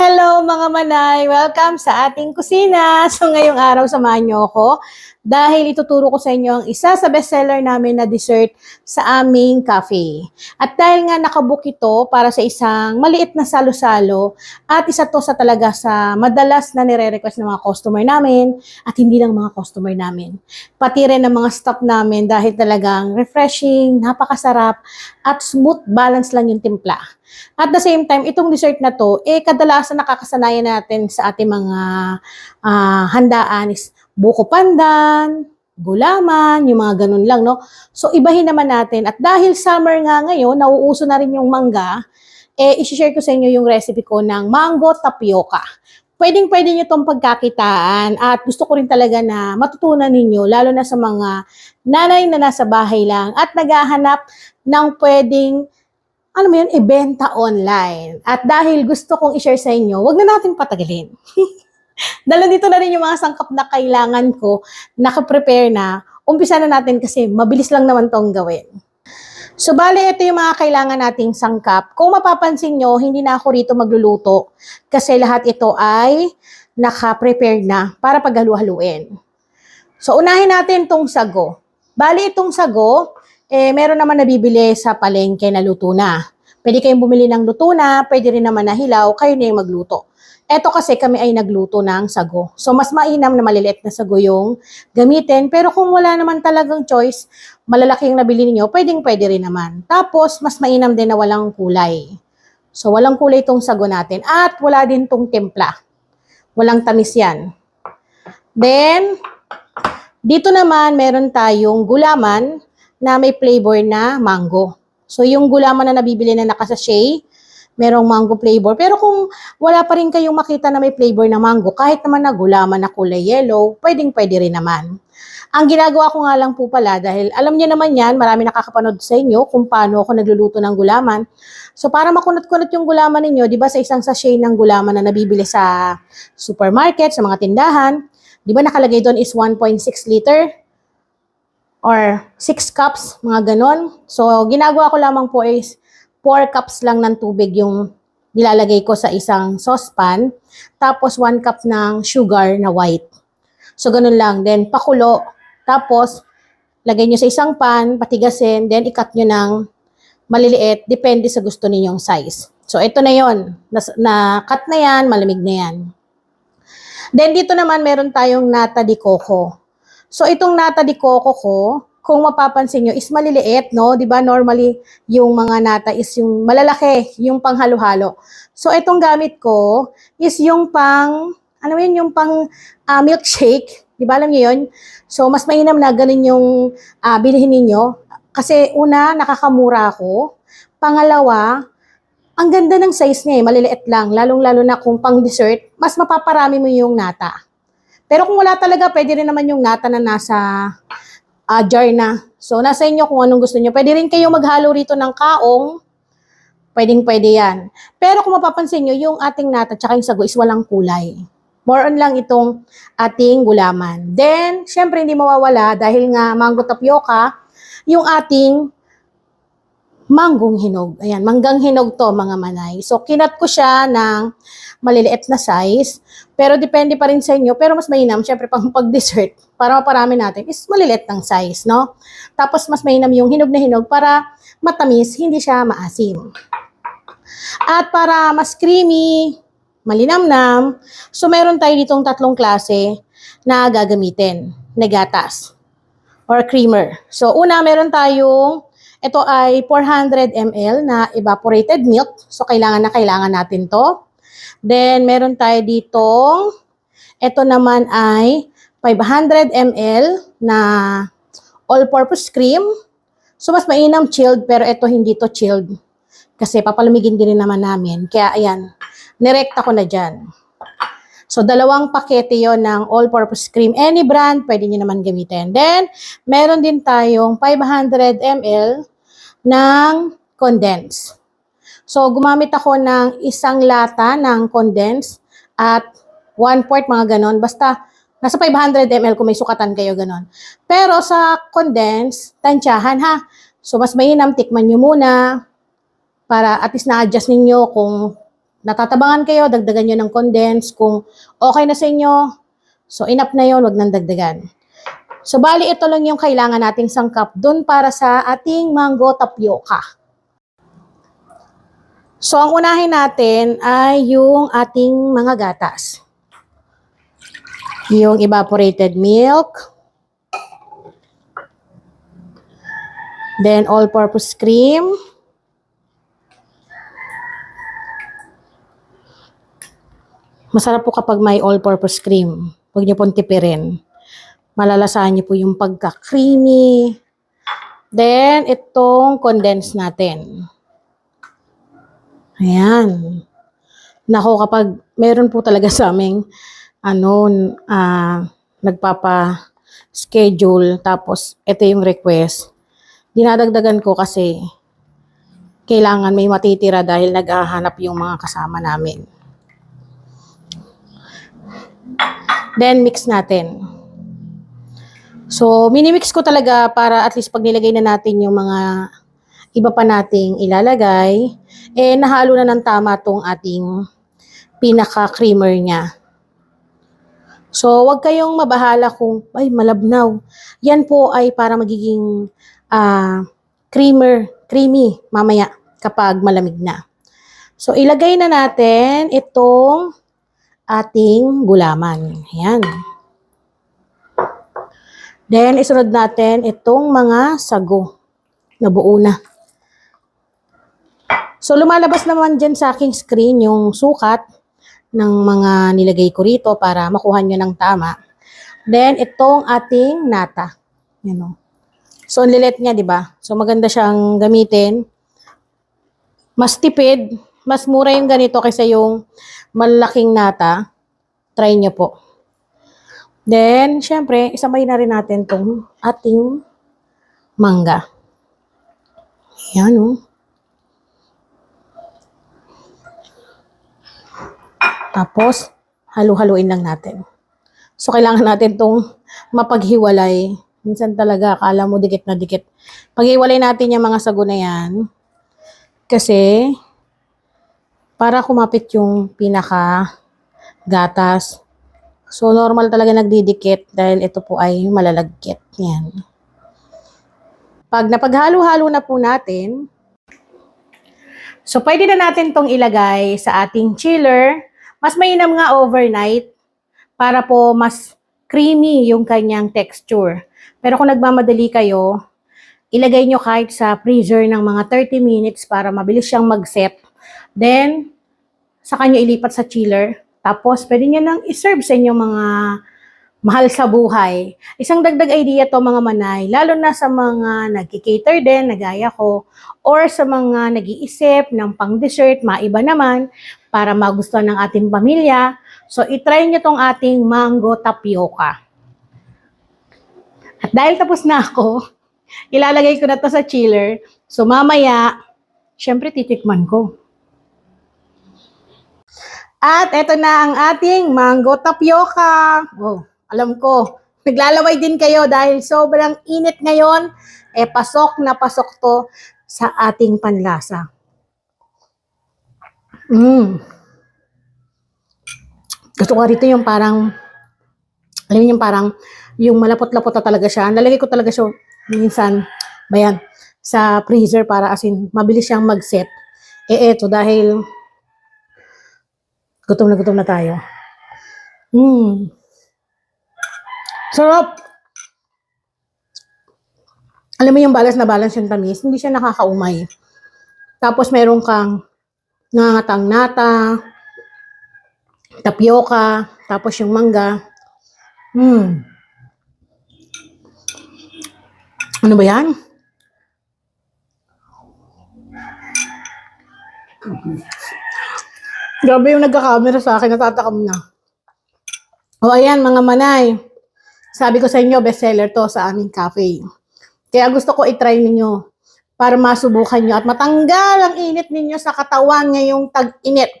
Hello mga manay! Welcome sa ating kusina! So ngayong araw samahan niyo ako dahil ituturo ko sa inyo ang isa sa bestseller namin na dessert sa aming cafe. At dahil nga nakabook ito para sa isang maliit na salo-salo at isa to sa talaga sa madalas na nire-request ng mga customer namin at hindi lang mga customer namin. Pati rin ng mga staff namin dahil talagang refreshing, napakasarap at smooth balance lang yung timpla. At the same time, itong dessert na to, eh kadalasan nakakasanayan natin sa ating mga ah, handaan is buko pandan, gulaman, yung mga ganun lang, no? So, ibahin naman natin. At dahil summer nga ngayon, nauuso na rin yung mangga, eh, isi-share ko sa inyo yung recipe ko ng mango tapioca. Pwedeng pwede nyo itong pagkakitaan at gusto ko rin talaga na matutunan ninyo, lalo na sa mga nanay na nasa bahay lang at naghahanap ng pwedeng ano mo yun, ibenta online. At dahil gusto kong i-share sa inyo, wag na natin patagalin. Dala dito na rin yung mga sangkap na kailangan ko, nakaprepare na. Umpisa na natin kasi mabilis lang naman tong gawin. So, bale, ito yung mga kailangan nating sangkap. Kung mapapansin nyo, hindi na ako rito magluluto kasi lahat ito ay naka-prepare na para paghalu-haluin. So, unahin natin tong sago. Bali, itong sago, eh, meron naman nabibili sa palengke na luto na. Pwede kayong bumili ng luto na, pwede rin naman na hilaw, kayo na yung magluto. Eto kasi kami ay nagluto ng sago. So, mas mainam na maliliit na sago yung gamitin. Pero kung wala naman talagang choice, malalaki yung nabili niyo, pwedeng pwede rin naman. Tapos, mas mainam din na walang kulay. So, walang kulay itong sago natin. At wala din tong timpla. Walang tamis yan. Then, dito naman, meron tayong gulaman na may flavor na mango. So, yung gulaman na nabibili na nakasachet, merong mango flavor. Pero kung wala pa rin kayong makita na may flavor na mango, kahit naman na gulaman na kulay yellow, pwedeng pwede rin naman. Ang ginagawa ko nga lang po pala, dahil alam niyo naman yan, marami nakakapanood sa inyo kung paano ako nagluluto ng gulaman. So, para makunat-kunat yung gulaman ninyo, di ba sa isang sachet ng gulaman na nabibili sa supermarket, sa mga tindahan, di ba nakalagay doon is 1.6 liter? Or 6 cups, mga ganon. So, ginagawa ko lamang po is 4 cups lang ng tubig yung nilalagay ko sa isang saucepan. Tapos, 1 cup ng sugar na white. So, ganun lang. Then, pakulo. Tapos, lagay nyo sa isang pan, patigasin, then ikat nyo ng maliliit. Depende sa gusto ninyong size. So, ito na yon na, na na yan, malamig na yan. Then, dito naman meron tayong nata di coco. So, itong nata di coco ko, kung mapapansin nyo, is maliliit, no? Di ba normally, yung mga nata is yung malalaki, yung panghalo-halo. So, itong gamit ko is yung pang, ano yun, yung pang ah, milkshake. Di ba alam niyo yun? So, mas mainam na ganun yung ah, bilhin ninyo. Kasi una, nakakamura ako. Pangalawa, ang ganda ng size niya eh, maliliit lang. Lalong-lalo na kung pang dessert, mas mapaparami mo yung nata. Pero kung wala talaga, pwede rin naman yung nata na nasa ah, jar na. So, nasa inyo kung anong gusto nyo. Pwede rin kayo maghalo rito ng kaong. Pwedeng pwede yan. Pero kung mapapansin nyo, yung ating nata tsaka yung sago is walang kulay. More on lang itong ating gulaman. Then, syempre hindi mawawala dahil nga mango tapioca, yung ating manggong hinog. Ayan, manggang hinog to mga manay. So, kinat ko siya ng maliliit na size. Pero depende pa rin sa inyo. Pero mas mainam, syempre pang pag-dessert, para maparami natin, is maliliit ng size, no? Tapos mas mainam yung hinog na hinog para matamis, hindi siya maasim. At para mas creamy, malinamnam, so meron tayo ditong tatlong klase na gagamitin na gatas or creamer. So una, meron tayong ito ay 400 ml na evaporated milk. So, kailangan na kailangan natin to. Then, meron tayo ditong, ito naman ay 500 ml na all-purpose cream. So, mas mainam chilled, pero ito hindi to chilled. Kasi papalamigin din naman namin. Kaya, ayan, nirekta ko na dyan. So, dalawang pakete yon ng all-purpose cream. Any brand, pwede nyo naman gamitin. Then, meron din tayong 500 ml ng condense. So, gumamit ako ng isang lata ng condense at one quart, mga ganon. Basta, nasa 500 ml kung may sukatan kayo, ganon. Pero sa condense, tansyahan ha. So, mas mainam, tikman nyo muna para at least na-adjust ninyo kung natatabangan kayo, dagdagan nyo ng condense. Kung okay na sa inyo, so enough na yon wag nang dagdagan. So, bali ito lang yung kailangan nating sangkap dun para sa ating mango tapioca. So, ang unahin natin ay yung ating mga gatas. Yung evaporated milk. Then, all-purpose cream. Masarap po kapag may all-purpose cream. Huwag niyo pong tipirin. Malalasahan niyo po yung pagka-creamy. Then, itong condense natin. Ayan. Nako, kapag meron po talaga sa aming ano, ah, nagpapa-schedule, tapos ito yung request, dinadagdagan ko kasi kailangan may matitira dahil naghahanap yung mga kasama namin. Then, mix natin. So, minimix ko talaga para at least pag nilagay na natin yung mga iba pa nating ilalagay, eh, nahalo na ng tama tong ating pinaka-creamer niya. So, wag kayong mabahala kung, ay, malabnaw. Yan po ay para magiging ah, creamer, creamy mamaya kapag malamig na. So, ilagay na natin itong ating gulaman. Ayan. Then, isunod natin itong mga sago na buo na. So, lumalabas naman dyan sa aking screen yung sukat ng mga nilagay ko rito para makuha nyo ng tama. Then, itong ating nata. Yan o. So, ang lilit niya, di ba? So, maganda siyang gamitin. Mas tipid. Mas mura yung ganito kaysa yung malaking nata. Try nyo po. Then, syempre, isabay na rin natin tong ating mangga. Yan o. Tapos, halu-haluin lang natin. So, kailangan natin tong mapaghiwalay. Minsan talaga, akala mo dikit na dikit. Paghiwalay natin yung mga sago na yan. Kasi, para kumapit yung pinaka gatas. So, normal talaga nagdidikit dahil ito po ay malalagkit. Yan. Pag napaghalo-halo na po natin, so pwede na natin tong ilagay sa ating chiller. Mas mainam nga overnight para po mas creamy yung kanyang texture. Pero kung nagmamadali kayo, ilagay nyo kahit sa freezer ng mga 30 minutes para mabilis siyang mag-set. Then, saka nyo ilipat sa chiller. Tapos, pwede nyo nang iserve sa inyong mga mahal sa buhay. Isang dagdag idea to mga manay, lalo na sa mga nagki-cater din, nagaya ko, or sa mga nag-iisip ng pang-dessert, maiba naman, para magustuhan ng ating pamilya. So, itry nyo tong ating mango tapioca. At dahil tapos na ako, ilalagay ko na to sa chiller. So, mamaya, syempre titikman ko. At eto na ang ating mango tapioca. Oh, alam ko, naglalaway din kayo dahil sobrang init ngayon. Eh, pasok na pasok to sa ating panlasa. Mm. Gusto ko rito yung parang, alam niyo yung parang, yung malapot-lapot na talaga siya. Nalagay ko talaga siya minsan, bayan, sa freezer para asin, mabilis siyang mag-set. Eh, eto, dahil gutom na gutom na tayo. Mm. Sarap! Alam mo yung balance na balance yung tamis, hindi siya nakakaumay. Tapos meron kang nangangatang nata, tapioca, tapos yung mangga. Hmm. Ano ba yan? Grabe yung nagka-camera sa akin, natatakam na. O ayan, mga manay. Sabi ko sa inyo, bestseller to sa aming cafe. Kaya gusto ko itry ninyo para masubukan nyo at matanggal ang init ninyo sa katawan ngayong tag-init.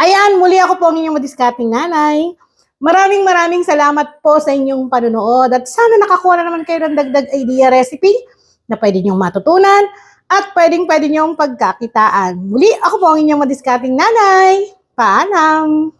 Ayan, muli ako po ang inyong madiskarting nanay. Maraming maraming salamat po sa inyong panunood at sana nakakuha na naman kayo ng dagdag idea recipe na pwede niyong matutunan at pwedeng pwede niyong pagkakitaan. Muli, ako po ang inyong madiskarting nanay. Paalam!